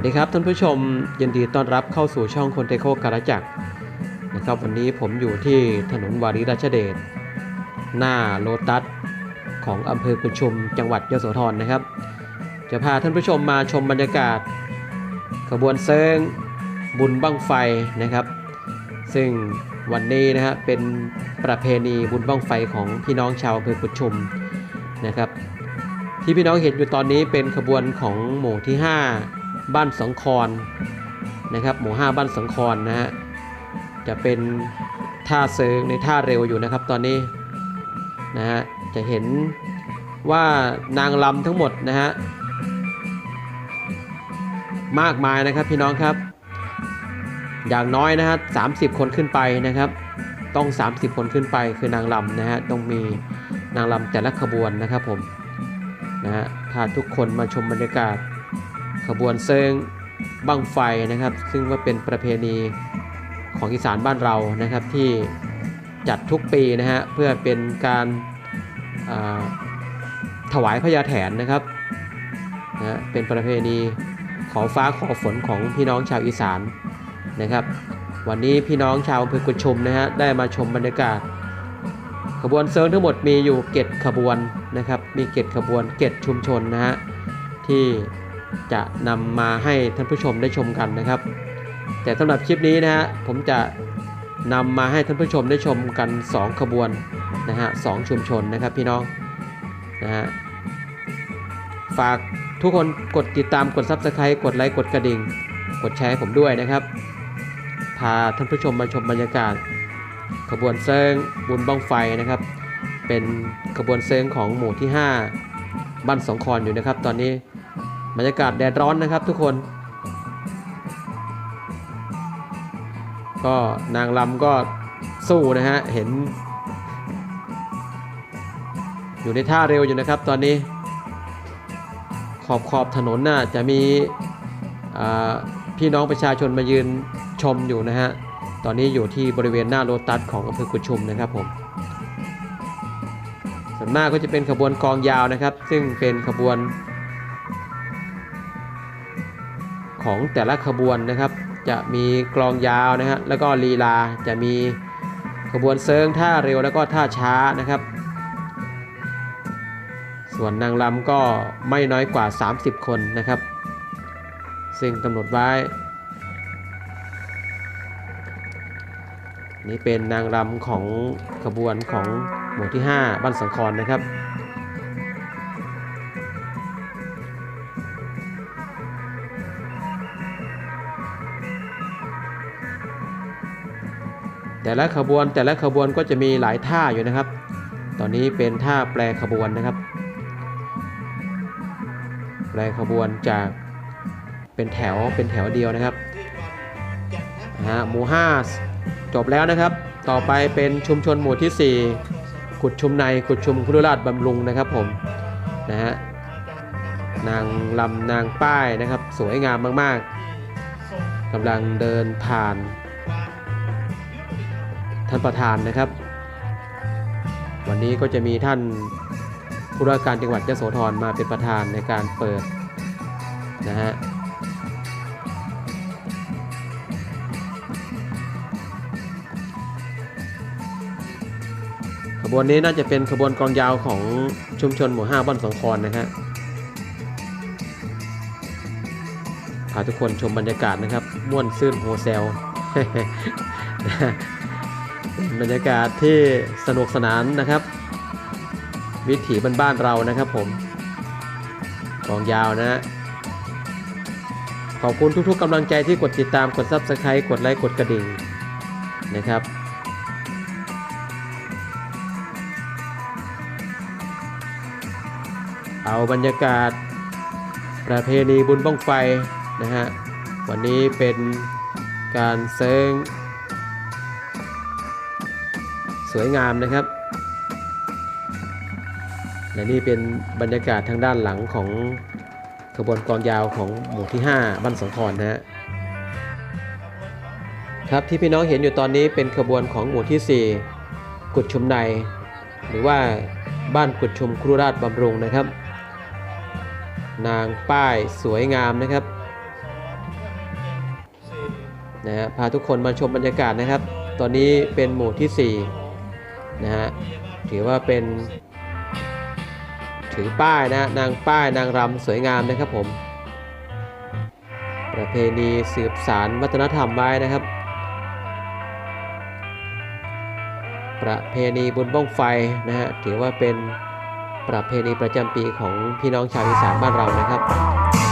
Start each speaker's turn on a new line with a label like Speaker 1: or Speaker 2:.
Speaker 1: วัสดีครับท่านผู้ชมยินดีต้อนรับเข้าสู่ช่องคนเทโคการจักรนะครับวันนี้ผมอยู่ที่ถนนวารีราชเดชหน้าโลตัสของอำเภอกุนชุมจังหวัดยโสธรนะครับ จะพาท่านผู้ชมมาชมบรรยากาศ ขบวนเซิงบุญบั้งไฟนะครับ ซึ่งวันนี้นะฮะเป็นประเพณีบุญบั้งไฟของพี่น้องชาวอำเภอกุนชุมนะครับ ที่พี่น้องเห็นอยู่ตอนนี้เป็นขบวนของหมู่ที่ 5 บ้านสังคอนนะครับ หมู่ 5 บ้านสังคอนนะฮะจะเป็นท่าเซิงในท่าเร็วอยู่นะครับตอนนี้นะฮะจะเห็นว่านางลำทั้งหมดนะฮะมากมายนะครับพี่น้องครับ อย่างน้อยนะฮะ30คนขึ้นไปนะครับ ต้อง 30 คนขึ้นไปคือนางลำนะฮะต้องมีนางลำแต่ละขบวนนะครับผมนะฮะพาทุกคนมาชมบรรยากาศ ขบวนเซิงบั้งไฟนะครับ ซึ่งว่าเป็นประเพณีของอีสานบ้านเรานะครับที่จัดทุกปีนะฮะเพื่อเป็นการาถวายพญาแถนนะครับนะฮะเป็นประเพณีขอฟ้าขอฝนของพี่น้องชาวอีสานนะครับ วันนี้พี่น้องชาวอำเภอกุชุมนะฮะได้มาชมบรรยากาศ ขบวนเซิร์ฟทั้งหมดมีอยู่เกตขบวนนะครับ มีเกตขบวนเกตชุมชนนะฮะที่ จะนำมาให้ท่านผู้ชมได้ชมกันนะครับ แต่สำหรับคลิปนี้นะฮะผมจะนำมาให้ท่านผู้ชมได้ชมกัน 2 ขบวนนะฮะสองชุมชนนะครับพี่น้องนะฮะฝากทุกคนกดติดตามกด Subscribe กดไลค์กดกระดิ่ง กดแชร์ให้ผมด้วยนะครับ พาท่านผู้ชมมาชมบรรยากาศ ขบวนเซิงบุญบ้องไฟนะครับ เป็นขบวนเซิงของหมู่ที่ 5 บ้านสองคอนอยู่นะครับ ตอนนี้ บรรยากาศแดดร้อนนะครับทุกคน ก็นางลำก็สู้นะฮะ เห็น อยู่ในท่าเร็วอยู่นะครับตอนนี้ ขอบขอบถนนน่ะจะมีพี่น้องประชาชนมายืนชมอยู่นะฮะ ตอนนี้อยู่ที่บริเวณหน้าโลตัสของอำเภอกุชุมนะครับผมส่วนมากก็จะเป็นขบวนกองยาวนะครับ ซึ่งเป็นขบวน ของแต่ละขบวนนะครับ จะมีกลองยาวนะฮะแล้วก็ลีลาจะมีขบวนเซิงท่าเร็วแล้วก็ท่าช้านะครับ ส่วนนางลำก็ไม่น้อยกว่า 30 คนนะครับ ซึ่งกำหนดไว้ นี่เป็นนางรำของขบวนของหมู่ที่ 5 บ้านสังคอนนะครับ แต่ละขบวนแต่ละขบวนก็จะมีหลายท่าอยู่นะครับ ตอนนี้เป็นท่าแปลขบวนนะครับ แปลขบวนจากเป็นแถวเป็นแถวเดียวนะครับฮะหมู่ห้าจบแล้วนะครับ ต่อไปเป็นชุมชนหมู่ที่4ขุดชุมในขุดชุมคุรุราชบำรุงนะครับผมนะฮะนางลำนางป้ายนะครับ สวยงามมาก ๆกำลังเดินผ่าน ท่านประธานนะครับ วันนี้ก็จะมีท่านผู้ว่าการจังหวัดยโสธรมาเป็นประธานในการเปิดนะฮะขบวนนี้น่าจะเป็นขบวนกองยาวของชุมชนหมู่ห้าบ้านสองคอนนะฮะพาทุกคนชมบรรยากาศนะครับ ม่วนซื่นโฮเซล เป็นบรรยากาศที่สนุกสนานนะครับ วิถีบ้านๆเรานะครับผมกองยาวนะ ขอบคุณทุกๆกำลังใจที่กดติดตามกด Subscribe กดไลค์กดกระดิ่งนะครับเอาบรรยากาศ ประเพณีบุญบ้องไฟนะฮะวันนี้เป็นการเซิง สวยงามนะครับ และนี่เป็นบรรยากาศทางด้านหลังของขบวนกองยาวของหมู่ที่ 5 บ้านสังครนะฮะครับที่พี่น้องเห็นอยู่ตอนนี้เป็นขบวนของหมู่ที่ 4 กุดชุมใน หรือว่าบ้านกุดชุมครุราชบำรุงนะครับ นางป้ายสวยงามนะครับนะฮะพาทุกคนมาชมบรรยากาศนะครับ ตอนนี้เป็นหมู่ที่ 4 นะฮะถือว่าเป็น ถือป้ายนะนางป้ายนางรำสวยงามนะครับผม ประเพณีสืบสารวัฒนธรรมไว้นะครับ ประเพณีบุญบ้องไฟนะฮะถือว่าเป็นประเพณีประจำปีของพี่น้องชาวอีสานบ้านเรานะครับ